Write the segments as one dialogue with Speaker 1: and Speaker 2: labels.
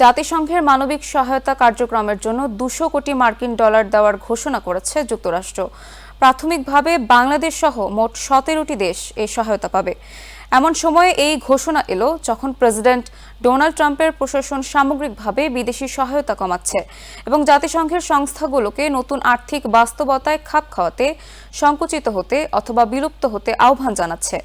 Speaker 1: জাতিসংঘের মানবিক সহায়তা কার্যক্রমের জন্য দুশো কোটি মার্কিন ডলার দেওয়ার ঘোষণা করেছে যুক্তরাষ্ট্র। প্রাথমিকভাবে বাংলাদেশ সহ মোট সতেরোটি দেশ এই সহায়তা পাবে। এমন সময়ে এই ঘোষণা এলো যখন প্রেসিডেন্ট ডোনাল্ড ট্রাম্পের প্রশাসন সামগ্রিকভাবে বিদেশি সহায়তা কমাচ্ছে এবং জাতিসংঘের সংস্থাগুলোকে নতুন আর্থিক বাস্তবতায় খাপ খাওয়াতে সংকুচিত হতে অথবা বিলুপ্ত হতে আহ্বান জানাচ্ছে।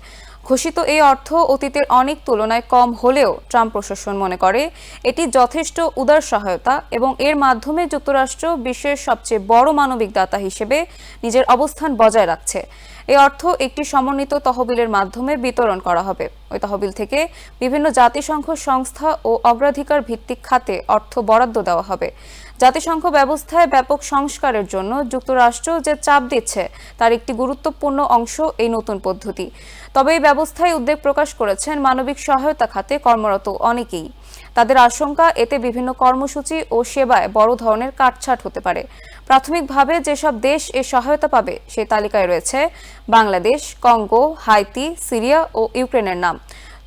Speaker 1: ঘোষিত এই অর্থ অতীতের অনেক তুলনায় কম হলেও ট্রাম্প প্রশাসন মনে করে, এটি যথেষ্ট উদার সহায়তা এবং এর মাধ্যমে যুক্তরাষ্ট্র বিশ্বের সবচেয়ে বড় মানবিক দাতা হিসেবে নিজের অবস্থান বজায় রাখছে। এই অর্থ একটি সমন্বিত তহবিলের মাধ্যমে বিতরণ করা হবে। ওই তহবিল থেকে বিভিন্ন জাতিসংঘ সংস্থা ও অগ্রাধিকার ভিত্তিক খাতে অর্থ বরাদ্দ দেওয়া হবে। জাতিসংঘ ব্যবস্থায় ব্যাপক সংস্কারের জন্য যুক্তরাষ্ট্র যে চাপ দিচ্ছে, তার একটি গুরুত্বপূর্ণ অংশ এই নতুন পদ্ধতি। তবে এই ব্যবস্থায় উদ্বেগ প্রকাশ করেছেন মানবিক সহায়তা খাতে কর্মরত অনেকেই। তাদের আশঙ্কা, এতে বিভিন্ন কর্মসূচি ও সেবায় বড় ধরনের কাটছাট হতে পারে। প্রাথমিকভাবে যেসব দেশ এ সহায়তা পাবে সেই তালিকায় রয়েছে বাংলাদেশ, কঙ্গো, হাইতি, সিরিয়া ও ইউক্রেনের নাম।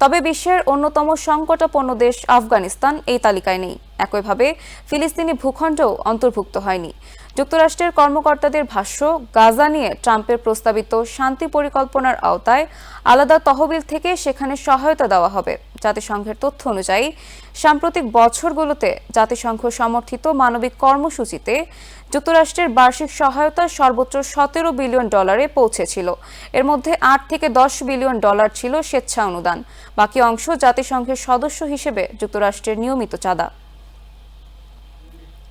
Speaker 1: তবে বিশ্বের অন্যতম সংকটাপন্ন দেশ আফগানিস্তান এই তালিকায় নেই। একইভাবে, ফিলিস্তিনি ভূখণ্ডও অন্তর্ভুক্ত হয়নি। যুক্তরাষ্ট্রের কর্মকর্তাদের ভাষ্য, গাজা নিয়ে ট্রাম্পের প্রস্তাবিত শান্তি পরিকল্পনার আওতায় আলাদা তহবিল থেকে সেখানে সহায়তা দেওয়া হবে। জাতিসংঘের তথ্য অনুযায়ী, সাম্প্রতিক বছরগুলোতে জাতিসংঘ সমর্থিত মানবিক কর্মসূচিতে যুক্তরাষ্ট্রের বার্ষিক সহায়তা সর্বোচ্চ সতেরো বিলিয়ন ডলারে পৌঁছেছিল। এর মধ্যে আট থেকে দশ বিলিয়ন ডলার ছিল স্বেচ্ছা অনুদান বাকি অংশ জাতিসংঘের সদস্য হিসেবে যুক্তরাষ্ট্রের নিয়মিত চাঁদা।